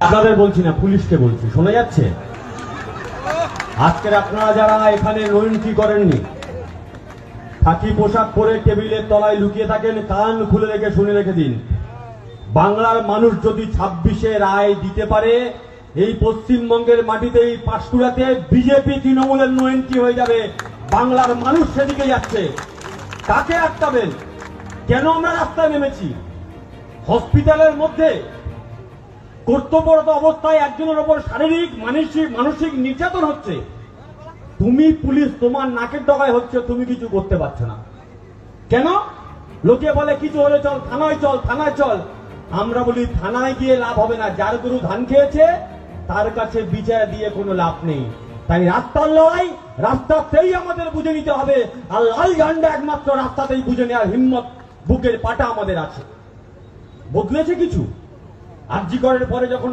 আপনাদের বলছি না, পুলিশকে বলছি, শোনা যাচ্ছে? আজকের আপনারা যারা এখানে নৈনটি করেননি, খাকি পোশাক পরে টেবিলের তলায় লুকিয়ে থাকেন, কান খুলে রেখে শুনে রেখে দিন। বাংলার মানুষ যদি ছাব্বিশে রায় দিতে পারে, এই পশ্চিমবঙ্গের মাটিতে এই পাঁশকুড়াতে বিজেপি তৃণমূলের নৈনটি হয়ে যাবে। বাংলার মানুষ সেদিকে যাচ্ছে। কাকে আটকাবেন? কেন আমরা রাস্তায় নেমেছি? হসপিটালের মধ্যে কর্তব্যরত অবস্থায় একজনের ওপর শারীরিক, মানসিক মানসিক নির্যাতন হচ্ছে। তুমি পুলিশ তোমার নাকের ডগায় হচ্ছে, তুমি কিছু করতে পারছ না। কেন? লোকে বলে, কিছু হলে চল, থানায় চল থানায় চল। আমরা বলি, থানায় গিয়ে লাভ হবে না। যার গরু ধান খেয়েছে, তার কাছে বিচার দিয়ে কোনো লাভ নেই। তাই রাস্তার লড়াই, রাস্তাতেই আমাদের বুঝে নিতে হবে। আর লাল ঝান্ডা একমাত্র রাস্তাতেই বুঝে নেওয়ার হিম্মত, বুকের পাটা আমাদের আছে। বদলেছে কিছু? আর্যিকরের পরে যখন